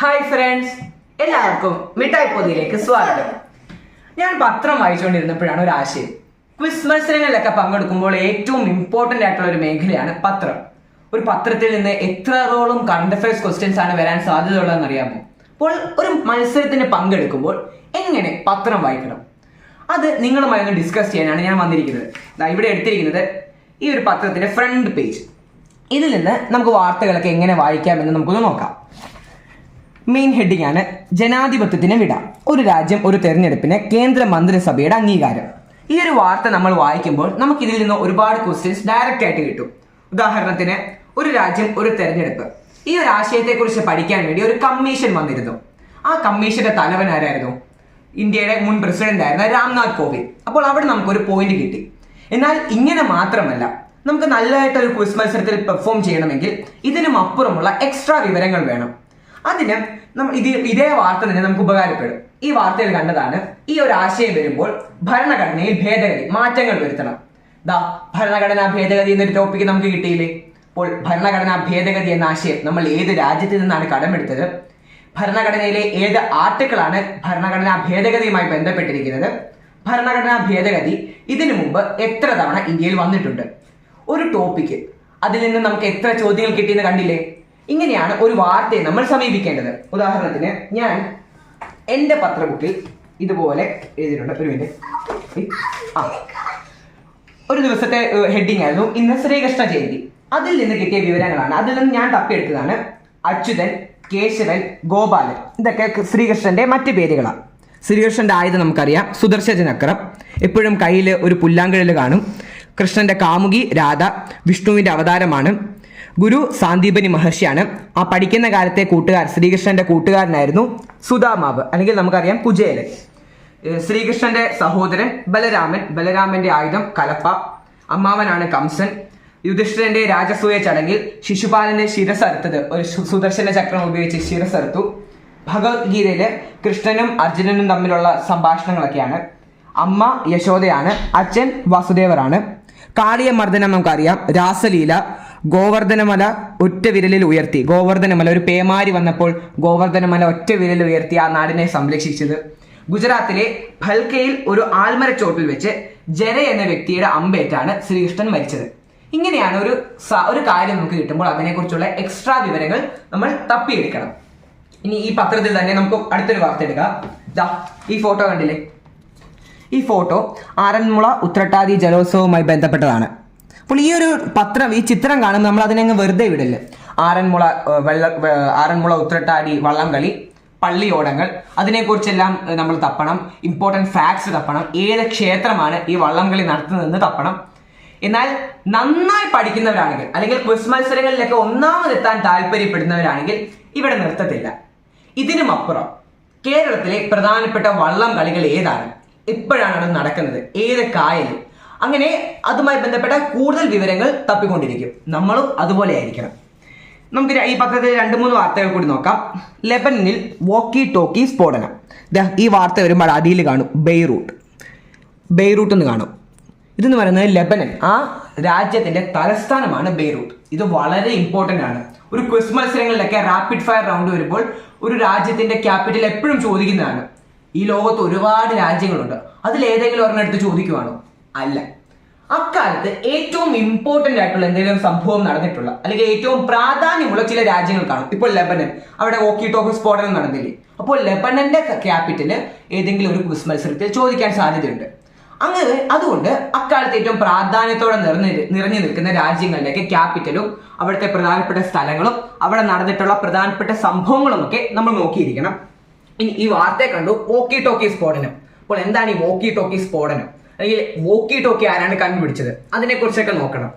Hi friends എല്ലാവർക്കും മിഠായി പൊതിയിലേക്ക് സ്വാഗതം. ഞാൻ പത്രം വായിച്ചുകൊണ്ടിരുന്നപ്പോഴാണ് ഒരു ആശയം. ക്വിസ് മത്സരങ്ങളിലൊക്കെ പങ്കെടുക്കുമ്പോൾ ഏറ്റവും ഇമ്പോർട്ടന്റ് ആയിട്ടുള്ള ഒരു മേഖലയാണ് പത്രം. ഒരു പത്രത്തിൽ നിന്ന് എത്രത്തോളം കറണ്ട് അഫയേഴ്സ് ക്വസ്റ്റ്യൻസ് ആണ് വരാൻ സാധ്യതയുള്ളതെന്ന് അറിയാമോ? അപ്പോൾ ഒരു മത്സരത്തിന് പങ്കെടുക്കുമ്പോൾ എങ്ങനെ പത്രം വായിക്കണം? അത് നിങ്ങളുമായി ഒന്ന് ഡിസ്കസ് ചെയ്യാനാണ് ഞാൻ വന്നിരിക്കുന്നത്. ഇവിടെ എടുത്തിരിക്കുന്നത് ഈ ഒരു പത്രത്തിന്റെ ഫ്രണ്ട് പേജ് ഇതിൽ നിന്ന് നമുക്ക് വാർത്തകളൊക്കെ എങ്ങനെ വായിക്കാമെന്ന് നമുക്കൊന്ന് നോക്കാം. മെയിൻ ഹെഡിംഗ് ആണ് ജനാധിപത്യത്തിന് വിട. ഒരു രാജ്യം ഒരു തെരഞ്ഞെടുപ്പിന് കേന്ദ്ര മന്ത്രിസഭയുടെ അംഗീകാരം. ഈ ഒരു വാർത്ത നമ്മൾ വായിക്കുമ്പോൾ നമുക്ക് ഇതിൽ നിന്ന് ഒരുപാട് ക്വസ്റ്റ്യൻസ് ഡയറക്റ്റ് ആയിട്ട് കിട്ടും. ഉദാഹരണത്തിന് ഒരു രാജ്യം ഒരു തെരഞ്ഞെടുപ്പ്. ഈ ഒരു ആശയത്തെക്കുറിച്ച് പഠിക്കാൻ വേണ്ടി ഒരു കമ്മീഷൻ വന്നിരുന്നു. ആ കമ്മീഷന്റെ തലവൻ ആരായിരുന്നു? ഇന്ത്യയുടെ മുൻ പ്രസിഡന്റ് ആയിരുന്ന രാംനാഥ് കോവിന്ദ്. അപ്പോൾ അവിടെ നമുക്കൊരു പോയിന്റ് കിട്ടി. എന്നാൽ ഇങ്ങനെ മാത്രമല്ല നമുക്ക് നല്ലതായിട്ട് ഒരു ക്വിസ് മത്സരത്തിൽ പെർഫോം ചെയ്യണമെങ്കിൽ ഇതിനും അപ്പുറമുള്ള എക്സ്ട്രാ വിവരങ്ങൾ വേണം. അതിന് ഇത് ഇതേ വാർത്ത തന്നെ നമുക്ക് ഉപകാരപ്പെടും. ഈ വാർത്തയിൽ കണ്ടതാണ് ഈ ഒരു ആശയം വരുമ്പോൾ ഭരണഘടനയിൽ ഭേദഗതി മാറ്റങ്ങൾ വരുത്തണം. ദാ ഭരണഘടനാ ഭേദഗതി എന്നൊരു ടോപ്പിക്ക് നമുക്ക് കിട്ടിയില്ലേ? അപ്പോൾ ഭരണഘടനാ ഭേദഗതി എന്ന ആശയം നമ്മൾ ഏത് രാജ്യത്തിൽ നിന്നാണ് കടമെടുത്തത്? ഭരണഘടനയിലെ ഏത് ആർട്ടിക്കിളാണ് ഭരണഘടനാ ഭേദഗതിയുമായി ബന്ധപ്പെട്ടിരിക്കുന്നത്? ഭരണഘടനാ ഭേദഗതി ഇതിനു മുമ്പ് എത്ര തവണ ഇന്ത്യയിൽ വന്നിട്ടുണ്ട്? ഒരു ടോപ്പിക്ക് അതിൽ നിന്ന് നമുക്ക് എത്ര ചോദ്യങ്ങൾ കിട്ടിയെന്ന് കണ്ടില്ലേ? ഇങ്ങനെയാണ് ഒരു വാർത്തയെ നമ്മൾ സമീപിക്കേണ്ടത്. ഉദാഹരണത്തിന് ഞാൻ എന്റെ പത്രബുക്കിൽ ഇതുപോലെ എഴുതിയിട്ടുണ്ട്. ഒരു മിനിറ്റ് ആ. ഒരു ദിവസത്തെ ഹെഡിങ് ആയിരുന്നു ഇന്ന് ശ്രീകൃഷ്ണ ജയന്തി. അതിൽ നിന്ന് കിട്ടിയ വിവരങ്ങളാണ്. അതിൽ നിന്ന് ഞാൻ തപ്പിയെടുത്തതാണ് അച്യുതൻ കേശവൻ ഗോപാലൻ. ഇതൊക്കെ ശ്രീകൃഷ്ണന്റെ മറ്റു പേരുകളാണ്. ശ്രീകൃഷ്ണന്റെ ആയുധം നമുക്കറിയാം. സുദർശ ചക്രം എപ്പോഴും കയ്യിൽ ഒരു പുല്ലാങ്കുഴൽ കാണും. കൃഷ്ണന്റെ കാമുകി രാധ വിഷ്ണുവിന്റെ അവതാരമാണ്. ഗുരു സാന്ദീപനി മഹർഷിയാണ്. ആ പഠിക്കുന്ന കാലത്തെ കൂട്ടുകാർ ശ്രീകൃഷ്ണന്റെ കൂട്ടുകാരനായിരുന്നു സുധാമാവ് അല്ലെങ്കിൽ നമുക്കറിയാം കുചേലൻ. ശ്രീകൃഷ്ണന്റെ സഹോദരൻ ബലരാമൻ ബലരാമന്റെ ആയുധം കലപ്പ അമ്മാവനാണ് കംസൻ. യുധിഷ്ഠിരന്റെ രാജസൂയ ചടങ്ങിൽ ശിശുപാലന്റെ ശിരസറുത്തത് ഒരു സുദർശന ചക്രം ഉപയോഗിച്ച് ശിരസറുത്തു. ഭഗവത്ഗീതയിൽ കൃഷ്ണനും അർജുനനും തമ്മിലുള്ള സംഭാഷണങ്ങളൊക്കെയാണ്. അമ്മ യശോദയാണ് അച്ഛൻ വാസുദേവറാണ്. കാളിയ മർദ്ദനം നമുക്കറിയാം രാസലീല ഗോവർദ്ധനമല ഒറ്റ വിരലിൽ ഉയർത്തി. ഗോവർദ്ധനമല ഒരു പേമാരി വന്നപ്പോൾ ഗോവർദ്ധനമല ഒറ്റ വിരലിൽ ഉയർത്തി ആ നാടിനെ സംരക്ഷിച്ചത്. ഗുജറാത്തിലെ ഭൽക്കയിൽ ഒരു ആൽമരച്ചോട്ടിൽ വെച്ച് ജര എന്ന വ്യക്തിയുടെ അമ്പേറ്റാണ് ശ്രീകൃഷ്ണൻ മരിച്ചത്. ഇങ്ങനെയാണ് ഒരു ഒരു കാര്യം നമുക്ക് കിട്ടുമ്പോൾ അതിനെക്കുറിച്ചുള്ള എക്സ്ട്രാ വിവരങ്ങൾ നമ്മൾ തപ്പിയെടുക്കണം. ഇനി ഈ പത്രത്തിൽ തന്നെ നമുക്ക് അടുത്തൊരു വാർത്ത എടുക്കാം. ദാ ഈ ഫോട്ടോ കണ്ടില്ലേ? ഈ ഫോട്ടോ ആറന്മുള ഉത്രട്ടാതി ജലോത്സവവുമായി ബന്ധപ്പെട്ടതാണ്. അപ്പോൾ ഈ ഒരു പത്രം ഈ ചിത്രം കാണുമ്പോൾ നമ്മൾ അതിനെ അങ്ങ് വെറുതെ വിടില്ല ആറന്മുള വെള്ള ആറന്മുള ഉത്രട്ടാടി വള്ളംകളി പള്ളിയോടങ്ങൾ അതിനെക്കുറിച്ചെല്ലാം നമ്മൾ തപ്പണം. Important facts തപ്പണം. ഏത് ക്ഷേത്രമാണ് ഈ വള്ളംകളി നടത്തുന്നതെന്ന് തപ്പണം. എന്നാൽ നന്നായി പഠിക്കുന്നവരാണെങ്കിൽ അല്ലെങ്കിൽ ക്വിസ് മത്സരങ്ങളിലൊക്കെ ഒന്നാമതെത്താൻ താല്പര്യപ്പെടുന്നവരാണെങ്കിൽ ഇവിടെ നിർത്തത്തില്ല. ഇതിനും അപ്പുറം കേരളത്തിലെ പ്രധാനപ്പെട്ട വള്ളം കളികൾ ഏതാണ്? എപ്പോഴാണ് അത് നടക്കുന്നത്. ഏത് കായൽ അങ്ങനെ അതുമായി ബന്ധപ്പെട്ട കൂടുതൽ വിവരങ്ങൾ തപ്പിക്കൊണ്ടിരിക്കും. നമ്മളും അതുപോലെ ആയിരിക്കണം. നമുക്ക് ഈ പത്രത്തിൽ രണ്ട് മൂന്ന് വാർത്തകൾ കൂടി നോക്കാം. ലെബനനിൽ വോക്കി ടോക്കി സ്ഫോടനം ഈ വാർത്ത വരുമ്പോൾ അടിയിൽ കാണും. ബെയ്റൂട്ട്. ബെയ്റൂട്ട് എന്ന് കാണും. ഇതെന്ന് പറയുന്നത് ലെബനൻ ആ രാജ്യത്തിന്റെ തലസ്ഥാനമാണ് ബെയ്റൂട്ട്. ഇത് വളരെ ഇമ്പോർട്ടന്റ് ആണ്. ഒരു ക്വിസ് മത്സരങ്ങളിലൊക്കെ റാപ്പിഡ് ഫയർ റൗണ്ട് വരുമ്പോൾ ഒരു രാജ്യത്തിന്റെ ക്യാപിറ്റൽ എപ്പോഴും ചോദിക്കുന്നതാണ്. ഈ ലോകത്ത് ഒരുപാട് രാജ്യങ്ങളുണ്ട്. അതിൽ ഏതെങ്കിലും ഒരെണ്ണം എടുത്ത് ചോദിക്കുവാണോ? അല്ല. അക്കാലത്ത് ഏറ്റവും ഇമ്പോർട്ടന്റ് ആയിട്ടുള്ള എന്തെങ്കിലും സംഭവം നടന്നിട്ടുള്ള അല്ലെങ്കിൽ ഏറ്റവും പ്രാധാന്യമുള്ള ചില രാജ്യങ്ങൾ കാണും. ഇപ്പോൾ ലെബനൻ അവിടെ ഓക്കി ടോക്കി സ്ഫോടനം നടന്നില്ലേ? അപ്പോൾ ലെബനന്റെ ക്യാപിറ്റൽ ഏതെങ്കിലും ഒരു ക്വിസ് മത്സരത്തിൽ ചോദിക്കാൻ സാധ്യതയുണ്ട്. അങ്ങനെ അതുകൊണ്ട് അക്കാലത്ത് ഏറ്റവും പ്രാധാന്യത്തോടെ നിറഞ്ഞു നിറഞ്ഞു നിൽക്കുന്ന രാജ്യങ്ങളിലേക്ക് ക്യാപിറ്റലും അവിടുത്തെ പ്രധാനപ്പെട്ട സ്ഥലങ്ങളും അവിടെ നടന്നിട്ടുള്ള പ്രധാനപ്പെട്ട സംഭവങ്ങളും ഒക്കെ നമ്മൾ നോക്കിയിരിക്കണം. ഇനി ഈ വാർത്തയെ കണ്ടു ഓക്കി ടോക്കി സ്ഫോടനം അപ്പോൾ എന്താണ് ഈ ഓക്കി ടോക്കി സ്ഫോടനം അല്ലെങ്കിൽ വോക്കി ടോക്കി ആരാണ് കണ്ടുപിടിച്ചത്? അതിനെക്കുറിച്ചൊക്കെ നോക്കണം.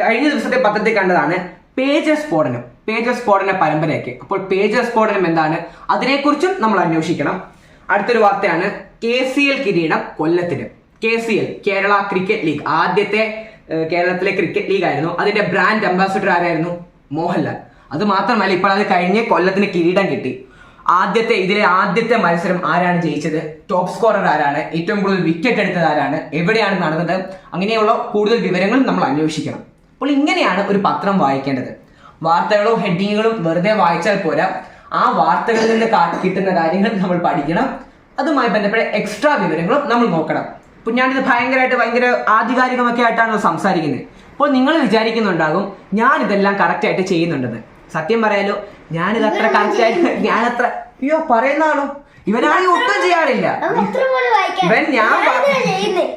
കഴിഞ്ഞ ദിവസത്തെ പത്രത്തിൽ കണ്ടതാണ് പേജ സ്ഫോടനം പേജ സ്ഫോടന പരമ്പരയൊക്കെ. അപ്പോൾ പേജ സ്ഫോടനം എന്താണ്? അതിനെക്കുറിച്ചും നമ്മൾ അന്വേഷിക്കണം. അടുത്തൊരു വാർത്തയാണ് കെ സി എൽ കിരീടം കൊല്ലത്തിന്. K C L Kerala cricket league. ആദ്യത്തെ കേരളത്തിലെ ക്രിക്കറ്റ് ലീഗ് ആയിരുന്നു. അതിന്റെ ബ്രാൻഡ് അംബാസിഡർ ആരായിരുന്നു? മോഹൻലാൽ. അത് മാത്രമല്ല ഇപ്പോൾ അത് കഴിഞ്ഞ് കൊല്ലത്തിന് കിരീടം കിട്ടി. ആദ്യത്തെ ഇതിലെ ആദ്യത്തെ മത്സരം ആരാണ് ജയിച്ചത്? ടോപ്പ് സ്കോറർ ആരാണ്? ഏറ്റവും കൂടുതൽ വിക്കറ്റ് എടുത്തത് ആരാണ്? എവിടെയാണ് നടന്നത്? അങ്ങനെയുള്ള കൂടുതൽ വിവരങ്ങൾ നമ്മൾ അന്വേഷിക്കണം. അപ്പോൾ ഇങ്ങനെയാണ് ഒരു പത്രം വായിക്കേണ്ടത്. വാർത്തകളും ഹെഡിങ്ങുകളും വെറുതെ വായിച്ചാൽ പോരാ. ആ വാർത്തകളിൽ നിന്ന് കിട്ടുന്ന കാര്യങ്ങൾ നമ്മൾ പഠിക്കണം. അതുമായി ബന്ധപ്പെട്ട എക്സ്ട്രാ വിവരങ്ങളും നമ്മൾ നോക്കണം. ഇപ്പൊ ഞാനിത് ഭയങ്കരമായിട്ട് ഭയങ്കര ആധികാരികമൊക്കെ ആയിട്ടാണ് സംസാരിക്കുന്നത്. അപ്പോൾ നിങ്ങൾ വിചാരിക്കുന്നുണ്ടാകും ഞാൻ ഇതെല്ലാം കറക്റ്റായിട്ട് ചെയ്യുന്നുണ്ടെന്ന്. സത്യം പറയാലോ ഞാനിത് അത്ര കറക്റ്റ് ആയിട്ട് ഞാനത്ര അയ്യോ പറയുന്നതാണോ ഇവനാണെങ്കിൽ ഒട്ടും ചെയ്യാറില്ല. ഇവൻ ഞാൻ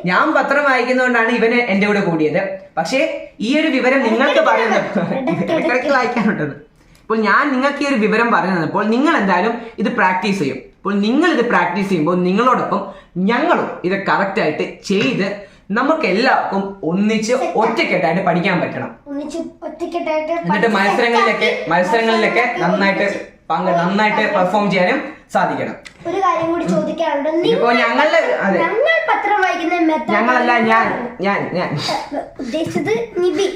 ഞാൻ പത്രം വായിക്കുന്നതുകൊണ്ടാണ് ഇവന് എന്റെ കൂടെ കൂടിയത്. പക്ഷേ ഈ ഒരു വിവരം നിങ്ങൾക്ക് പറയുന്നത് വായിക്കാനുണ്ടെന്ന്. ഇപ്പോൾ ഞാൻ നിങ്ങൾക്ക് ഈ ഒരു വിവരം പറഞ്ഞു തന്നപ്പോൾ നിങ്ങൾ എന്തായാലും ഇത് പ്രാക്ടീസ് ചെയ്യും. അപ്പോൾ നിങ്ങൾ ഇത് പ്രാക്ടീസ് ചെയ്യുമ്പോൾ നിങ്ങളോടൊപ്പം ഞങ്ങളും ഇത് കറക്റ്റ് ആയിട്ട് ചെയ്ത് നമുക്ക് എല്ലാവർക്കും ഒന്നിച്ച് ഒറ്റക്കെട്ടായിട്ട് പഠിക്കാൻ പറ്റണം. ഒന്നിച്ച് ഒറ്റക്കെട്ടായിട്ട് എന്നിട്ട് മത്സരങ്ങളിലൊക്കെ മത്സരങ്ങളിലൊക്കെ നന്നായിട്ട് പങ്ക് നന്നായിട്ട് പെർഫോം ചെയ്യാനും സാധിക്കണം. ഒരു കാര്യം കൂടി ചോദിക്കാനുണ്ട്. നിങ്ങൾ ഞങ്ങളുടെ അതെ. ഞങ്ങൾ പത്രം വായിക്കുന്ന ഞങ്ങളല്ല ഞാൻ ഞാൻ ഞാൻ. ഉദ്ദേശിച്ചത് നിബി.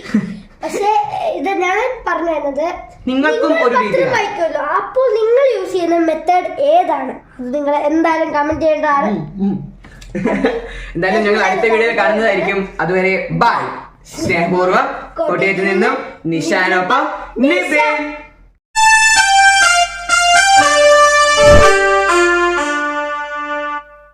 പക്ഷേ ഇത് ഞാൻ പറഞ്ഞു തരുന്നത് നിങ്ങൾക്കും ഒരു പത്രം. വായിക്കുമല്ലോ. അപ്പോൾ നിങ്ങൾ യൂസ് ചെയ്യുന്ന മെത്തേഡ് ഏതാണ്? അത് നിങ്ങൾ എന്തായാലും കമന്റ് ചെയ്യേണ്ടതാണ്. എന്തായാലും ഞങ്ങൾ അടുത്ത വീഡിയോയിൽ കാണുന്നതായിരിക്കും. അതുവരെ ബൈ സ്നേഹപൂർവം കോട്ടയത്ത് നിന്നും നിശാനൊപ്പം നിതിൻ